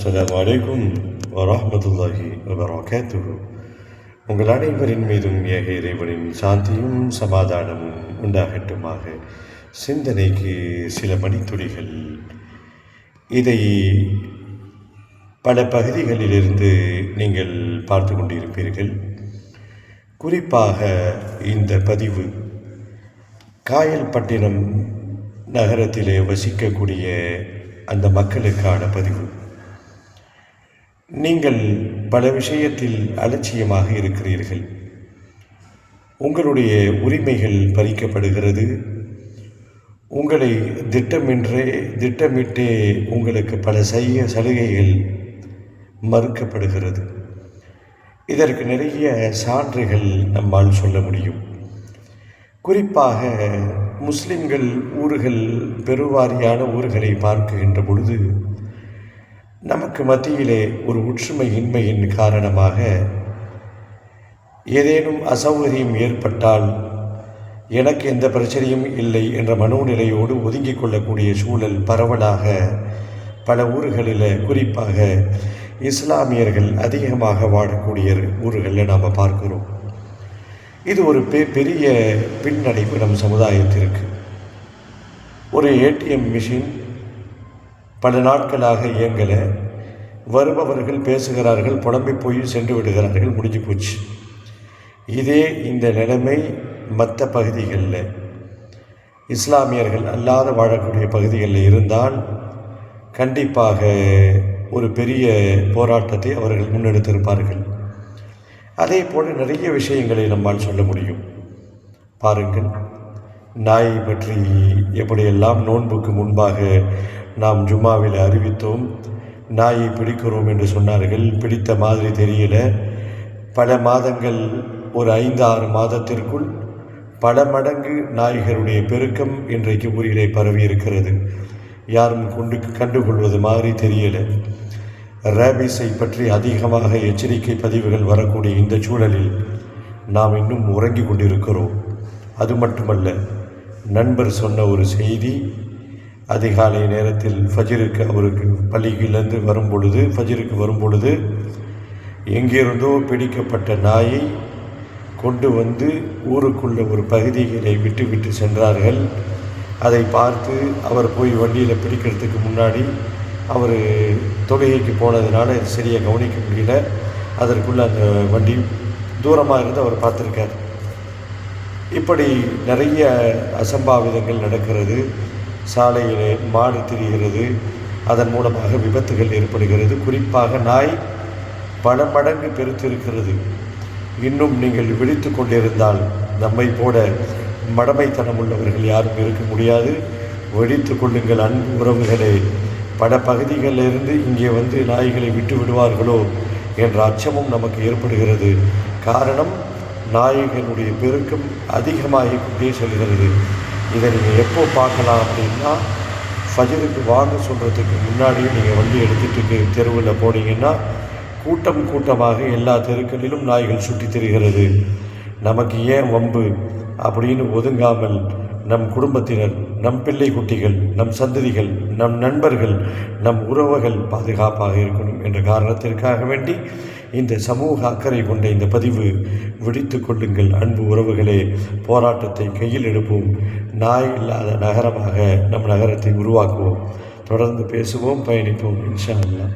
அஸ்லாம் வலைக்கும் வரமத்துல்லாஹி வபரகாத்துஹு உங்கள் அனைவரின் மீதும் ஏக இறைவனின் சாந்தியும் சமாதானமும் உண்டாகட்டுமாக. சிந்தனைக்கு சில மணித்துளிகள். இதை பல பகுதிகளிலிருந்து நீங்கள் பார்த்து கொண்டிருப்பீர்கள். குறிப்பாக இந்த பதிவு காயல்பட்டினம் நகரத்திலே வசிக்கக்கூடிய அந்த மக்களுக்கான பதிவு. நீங்கள் பல விஷயத்தில் அலட்சியமாக இருக்கிறீர்கள். உங்களுடைய உரிமைகள் பறிக்கப்படுகிறது. உங்களை திட்டமின்றே திட்டமிட்டே உங்களுக்கு பல செய்ய சலுகைகள் மறுக்கப்படுகிறது. இதற்கு நிறைய சான்றுகள் நம்மால் சொல்ல முடியும். குறிப்பாக முஸ்லிம்கள் ஊர்கள் பெருவாரியான ஊர்களை பார்க்கின்ற பொழுது நமக்கு மத்தியிலே ஒரு ஒற்றுமை இன்மையின் காரணமாக ஏதேனும் அசௌகரியம் ஏற்பட்டால் எனக்கு எந்த பிரச்சனையும் இல்லை என்ற மனோநிலையோடு ஒதுங்கிக் கொள்ளக்கூடிய சூழல் பரவலாக பல ஊர்களில் குறிப்பாக இஸ்லாமியர்கள் அதிகமாக வாழக்கூடிய ஊர்களில் நாம் பார்க்கிறோம். இது ஒரு பெ பெரிய பின்னடைவு நம் சமுதாயத்திற்கு. ஒரு ஏடிஎம் மிஷின் பல நாட்களாக இயங்கலை வருபவர்கள் பேசுகிறார்கள் புலம்பி போய் சென்று விடுகிறார்கள் முடிஞ்சு போச்சு. இதே இந்த நிலைமை மற்ற பகுதிகளில். இஸ்லாமியர்கள் அல்லாத வாழக்கூடிய பகுதிகளில் இருந்தால் கண்டிப்பாக ஒரு பெரிய போராட்டத்தை அவர்கள் முன்னெடுத்திருப்பார்கள். அதே போல் நிறைய விஷயங்களை நம்மால் சொல்ல முடியும். பாருங்கள் நாயை பற்றி எப்படியெல்லாம் நோன்புக்கு முன்பாக நாம் ஜும்மாவில் அறிவித்தோம் நாயை பிடிக்கிறோம் என்று சொன்னார்கள். பிடித்த மாதிரி தெரியல. பல மாதங்கள் ஒரு ஐந்து ஆறு மாதத்திற்குள் பல மடங்கு நாய்களுடைய பெருக்கம் இன்றைக்கு ஊரிலே பரவி இருக்கிறது யாரும் கொண்டு கண்டுகொள்வது மாதிரி தெரியல. ரேபிஸை பற்றி அதிகமாக எச்சரிக்கை பதிவுகள் வரக்கூடிய இந்த சூழலில் நாம் இன்னும் உறங்கி கொண்டிருக்கிறோம். அது மட்டுமல்ல நண்பர் சொன்ன ஒரு செய்தி அதிகாலை நேரத்தில் ஃபஜிருக்கு அவருக்கு பள்ளியிலிருந்து வரும் பொழுது ஃபஜிருக்கு வரும் பொழுது எங்கிருந்தோ பிடிக்கப்பட்ட நாயை கொண்டு வந்து ஊருக்குள்ள ஒரு பகுதிகளை விட்டு விட்டு சென்றார்கள். அதை பார்த்து அவர் போய் வண்டியில் பிடிக்கிறதுக்கு முன்னாடி அவர் தொழுகைக்கு போனதுனால இது சரியாக கவனிக்க முடியல. அதற்குள்ளே அந்த வண்டி தூரமாக இருந்து அவர் பார்த்துருக்கார். இப்படி நிறைய அசம்பாவிதங்கள் நடக்கிறது. சாலையிலே மாடு திரிகிறது. அதன் மூலமாக விபத்துகள் ஏற்படுகிறது. குறிப்பாக நாய் பல மடங்கு பெருத்திருக்கிறது. இன்னும் நீங்கள் விழித்து கொண்டிருந்தால் நம்மை போல மடமைத்தனம் உள்ளவர்கள் யாரும் இருக்க முடியாது. வெடித்து கொள்ளுங்கள் அன்பு உறவுகளே. பல பகுதிகளிலிருந்து இங்கே வந்து நாய்களை விட்டு விடுவார்களோ என்ற அச்சமும் நமக்கு ஏற்படுகிறது. காரணம் நாய்களுடைய பெருக்கம் அதிகமாகி கொண்டே செல்கிறது. இதை நீங்கள் எப்போ பார்க்கலாம் அப்படின்னா ஃபஜருக்கு வாங்க சொல்கிறதுக்கு முன்னாடியே நீங்கள் வண்டி எடுத்துகிட்டு தெருவில் போனீங்கன்னா கூட்டம் கூட்டமாக எல்லா தெருக்களிலும் நாய்கள் சுற்றி திரிகிறது. நமக்கு ஏன் வம்பு? அப்படின்னு ஒதுங்காமல் நம் குடும்பத்தினர் நம் பிள்ளை குட்டிகள் நம் சந்ததிகள் நம் நண்பர்கள் நம் உறவுகள் பாதுகாப்பாக இருக்கணும் என்ற காரணத்திற்காக வேண்டி இந்த சமூக அக்கறை கொண்ட இந்த பதிவு விடுத்து கொள்ளுங்கள். அன்பு உறவுகளே போராட்டத்தை கையில் எடுப்போம். நாய் இல்லாத நகரமாக நம் நகரத்தை உருவாக்குவோம். தொடர்ந்து பேசுவோம் பயணிப்போம் இன்ஷா அல்லா